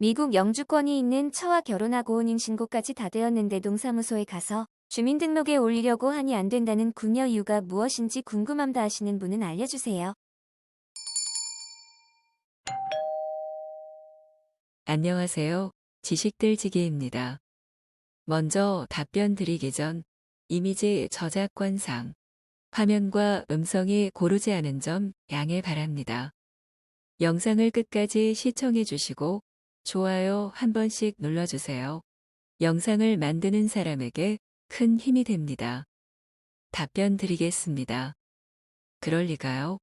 미국 영주권이 있는 처와 결혼하고 혼인신고까지 다 되었는데 동사무소에 가서 주민등록에 올리려고 하니 안 된다는 궁여 이유가 무엇인지 궁금함다 하시는 분은 알려주세요. 안녕하세요. 지식들지기입니다. 먼저 답변 드리기 전 이미지 저작권상 화면과 음성이 고르지 않은 점 양해 바랍니다. 영상을 끝까지 시청해 주시고 좋아요 한 번씩 눌러주세요. 영상을 만드는 사람에게 큰 힘이 됩니다. 답변 드리겠습니다. 그럴 리가요?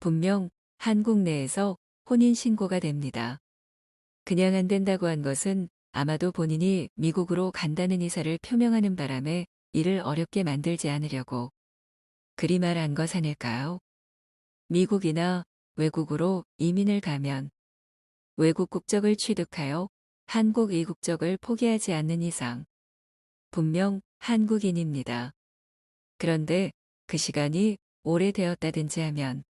분명 한국 내에서 혼인신고가 됩니다. 그냥 안 된다고 한 것은 아마도 본인이 미국으로 간다는 의사를 표명하는 바람에 이를 어렵게 만들지 않으려고 그리 말한 것 아닐까요? 미국이나 외국으로 이민을 가면 외국 국적을 취득하여 한국 이국적을 포기하지 않는 이상 분명 한국인입니다. 그런데 그 시간이 오래되었다든지 하면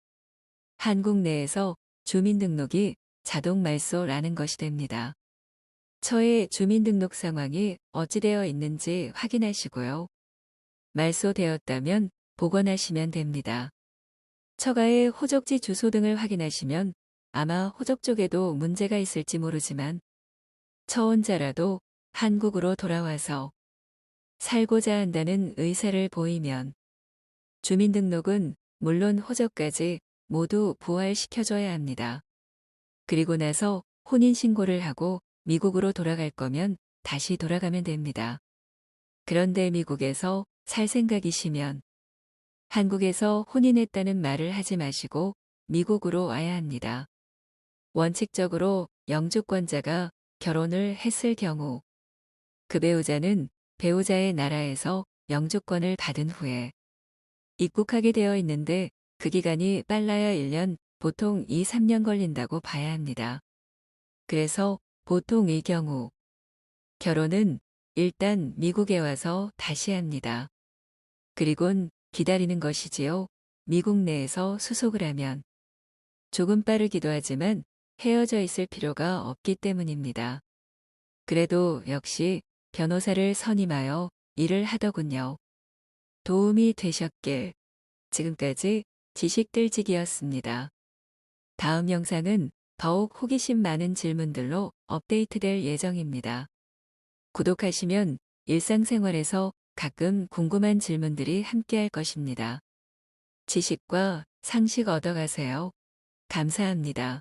한국 내에서 주민등록이 자동 말소라는 것이 됩니다. 처의 주민등록 상황이 어찌되어 있는지 확인하시고요. 말소되었다면 복원하시면 됩니다. 처가의 호적지 주소 등을 확인하시면 아마 호적 쪽에도 문제가 있을지 모르지만 처 혼자라도 한국으로 돌아와서 살고자 한다는 의사를 보이면 주민등록은 물론 호적까지 모두 부활시켜줘야 합니다. 그리고 나서 혼인신고를 하고 미국으로 돌아갈 거면 다시 돌아가면 됩니다. 그런데 미국에서 살 생각이시면 한국에서 혼인했다는 말을 하지 마시고 미국으로 와야 합니다. 원칙적으로 영주권자가 결혼을 했을 경우 그 배우자는 배우자의 나라에서 영주권을 받은 후에 입국하게 되어 있는데 그 기간이 빨라야 1년, 보통 2, 3년 걸린다고 봐야 합니다. 그래서 보통 이 경우 결혼은 일단 미국에 와서 다시 합니다. 그리곤 기다리는 것이지요. 미국 내에서 수속을 하면 조금 빠르기도 하지만 헤어져 있을 필요가 없기 때문입니다. 그래도 역시 변호사를 선임하여 일을 하더군요. 도움이 되셨길. 지금까지 지식들지기였습니다. 다음 영상은 더욱 호기심 많은 질문들로 업데이트될 예정입니다. 구독하시면 일상생활에서 가끔 궁금한 질문들이 함께할 것입니다. 지식과 상식 얻어가세요. 감사합니다.